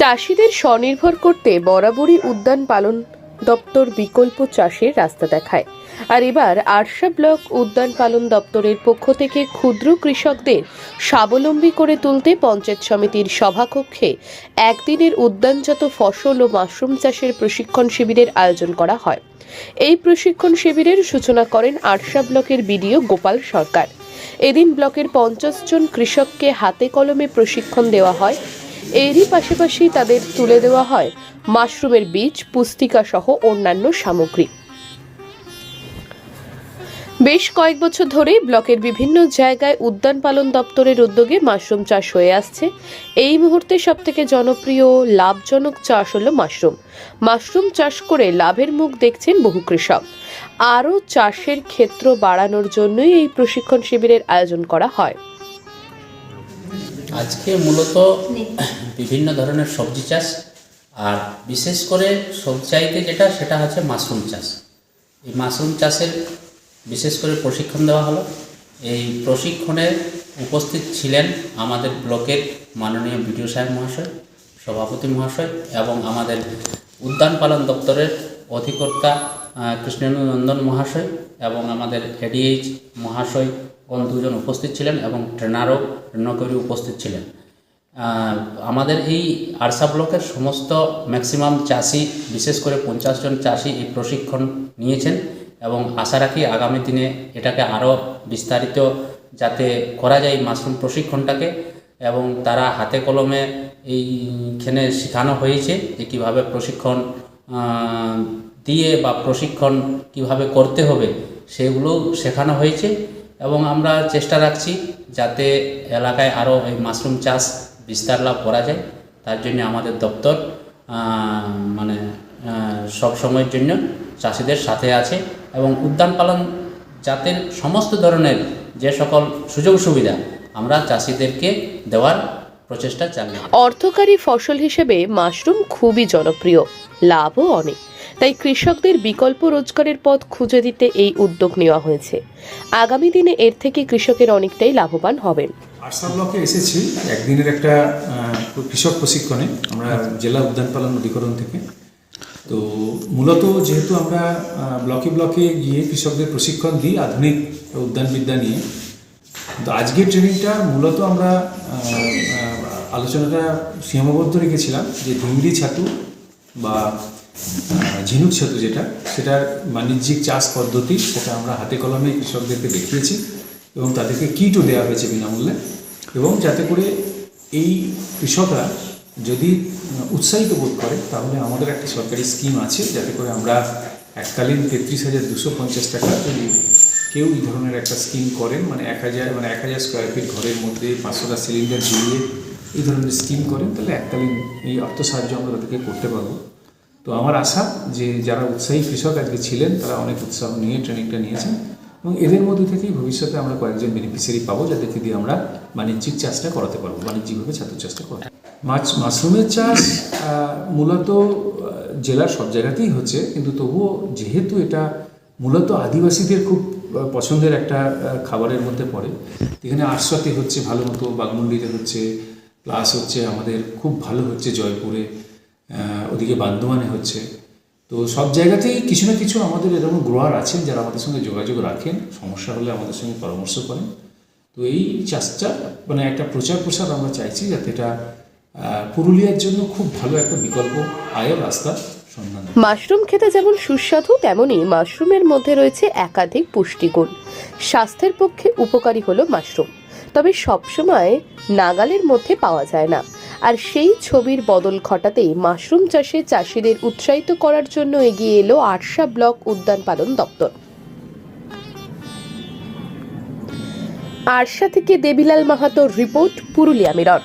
চাষিদের স্বনির্ভর করতে বরাবরই উদ্যান পালন দপ্তর বিকল্প চাষের রাস্তা দেখায়। আর এবার আরশা ব্লক উদ্যান পালন দপ্তরের পক্ষ থেকে ক্ষুদ্র কৃষকদের স্বাবলম্বী করে তুলতে পঞ্চায়েত সমিতির সভাকক্ষে একদিনের উদ্যানজাত ফসল ও মাশরুম চাষের প্রশিক্ষণ শিবিরের আয়োজন করা হয়। এই প্রশিক্ষণ শিবিরের সূচনা করেন আরশা ব্লকের বিডিও গোপাল সরকার। এদিন ব্লকের পঞ্চাশ জন কৃষককে হাতে কলমে প্রশিক্ষণ দেওয়া হয় এরই পাশাপাশি তাদের তুলে দেওয়া হয় মাশরুমের বীজ, পুস্তিকা সহ অন্যান্য সামগ্রী। বেশ কয়েক বছর ধরেই ব্লকের বিভিন্ন জায়গায় উদ্যান পালন দপ্তরের উদ্যোগে মাশরুম চাষ হয়ে আসছে। এই মুহূর্তে সবথেকে জনপ্রিয়, লাভজনক চাষ হলো মাশরুম। মাশরুম চাষ করে লাভের মুখ দেখছেন বহু কৃষক। আরও চাষের ক্ষেত্র বাড়ানোর জন্যই এই প্রশিক্ষণ শিবিরের আয়োজন করা হয়। আজকে মূলত বিভিন্ন ধরনের সবজি চাষ আর বিশেষ করে সবচাইতে যেটা সেটা হচ্ছে মাশরুম চাষ। এই মাশরুম চাষের বিশেষ করে প্রশিক্ষণ দেওয়া হলো। এই প্রশিক্ষণে উপস্থিত ছিলেন আমাদের ব্লকের মাননীয় বিডিও সাহেব মহাশয় সভাপতি মহাশয় এবং আমাদের উদ্যান পালন দপ্তরের অধিকর্তা কৃষ্ণেন্দু নন্দন মহাশয় এবং আমাদের এডিএইচ মহাশয় দুজন উপস্থিত ছিলেন এবং ট্রেনারও ট্রেনারকর্মী উপস্থিত ছিলেন। আমাদের এই আরসা ব্লকের সমস্ত ম্যাক্সিমাম চাষি, বিশেষ করে পঞ্চাশ জন চাষি এই প্রশিক্ষণ নিয়েছেন এবং আশা রাখি আগামী দিনে এটাকে আরও বিস্তারিত যাতে করা যায় মাশরুম প্রশিক্ষণটাকে এবং তারা হাতে কলমে এইখানে শেখানো হয়েছে যে কীভাবে প্রশিক্ষণ দিয়ে বা প্রশিক্ষণ কীভাবে করতে হবে সেগুলো শেখানো হয়েছে। এবং আমরা চেষ্টা রাখছি যাতে এলাকায় আরও এই মাশরুম চাষ বিস্তার লাভ করা যায়। তার জন্য আমাদের দপ্তর মানে সব সময়ের জন্য চাষিদের সাথে আছে এবং উদ্যান পালন জাতের সমস্ত ধরনের যে সকল সুযোগ সুবিধা আমরা চাষিদেরকে দেওয়ার প্রচেষ্টা চালিয়ে অর্থকারী ফসল হিসেবে মাশরুম খুবই জনপ্রিয়, লাভও অনেক। তাই কৃষকদের বিকল্প রোজগারের পথ খুঁজে দিতে এই উদ্যোগ নেওয়া হয়েছে। আগামী দিনে এর থেকে কৃষকের অনেকটাই লাভবান হবেন। আরসা ব্লকে এসেছি, একদিনের একটা কৃষক প্রশিক্ষণে, আমরা জেলা উদ্যান পালন অধিকরণ থেকে। তো মূলত যেহেতু আমরা ব্লকে ব্লকে গিয়ে কৃষকদের প্রশিক্ষণ দিই আধুনিক উদ্যানবিদ্যা নিয়ে তো আজকের ট্রেনিংটা মূলত আমরা আলোচনাটা সীমাবদ্ধ রেখেছিলাম যে ধিংড়ি ছাতু বা ঝিনুক ছাতু যেটা, সেটার বাণিজ্যিক চাষ পদ্ধতি সেটা আমরা হাতে কলমে কৃষকদেরকে দেখিয়েছি এবং তাদেরকে কিটও দেওয়া হয়েছে বিনামূল্যে এবং যাতে করে এই কৃষকরা যদি উৎসাহিত বোধ করে, তাহলে আমাদের একটা সরকারি স্কিম আছে যাতে করে আমরা এককালীন তেত্রিশ হাজার দুশো পঞ্চাশ টাকা যদি কেউ এই ধরনের একটা স্কিম করেন মানে এক হাজার মানে এক হাজার স্কোয়ার ফিট ঘরের মধ্যে পাঁচশোটা সিলিন্ডার ঝুলিয়ে এই ধরনের স্কিম করেন, তাহলে এককালীন এই অর্থ সাহায্য আমরা তাদেরকে করতে পারব। তো আমার আশা যে যারা উৎসাহী কৃষক আজকে ছিলেন, তারা অনেক উৎসাহ নিয়ে ট্রেনিংটা নিয়েছেন এবং এদের মধ্যে থেকেই ভবিষ্যতে আমরা কয়েকজন বেনিফিশিয়ারি পাবো, যাদেরকে দিয়ে আমরা বাণিজ্যিক চাষটা করাতে পারব, বাণিজ্যিকভাবে ছাত্র চাষটা করাতে মাছ, মাশরুমের চাষ মূলত জেলার সব জায়গাতেই হচ্ছে, কিন্তু তবুও যেহেতু এটা মূলত আদিবাসীদের খুব পছন্দের একটা খাবারের মধ্যে পড়ে, এখানে আরশাতে হচ্ছে ভালো মতো বাগমুন্ডিতে হচ্ছে প্লাস হচ্ছে আমাদের খুব ভালো হচ্ছে জয়পুরে ওদিকে বান্দোয়ানে হচ্ছে। তো সব জায়গাতেই কিছু না কিছু আমাদের এরকম গ্রোয়ার আছেন যারা আমাদের সঙ্গে যোগাযোগ রাখেন, সমস্যা হলে আমাদের সঙ্গে পরামর্শ করেন। তো এই চাষটা মানে একটা প্রচার প্রসার আমরা চাইছি যাতে এটা পুরুলিয়ার জন্য খুব ভালো একটা বিকল্প আয়ের রাস্তা মাশরুম খেতে যেমন সুস্বাদু তেমনই মাশরুমের মধ্যে রয়েছে একাধিক পুষ্টিগুণ। স্বাস্থ্যের পক্ষে উপকারী হলো মাশরুম। তবে সবসময় নাগালের মধ্যে পাওয়া যায় না। আর সেই ছবির বদল ঘটাতেই মাশরুম চাষে চাষিদের উৎসাহিত করার জন্য এগিয়ে এলো আরশা ব্লক উদ্যান পালন দপ্তর। আরশা থেকে দেবিলাল মাহাতোর রিপোর্ট, পুরুলিয়া মিরর।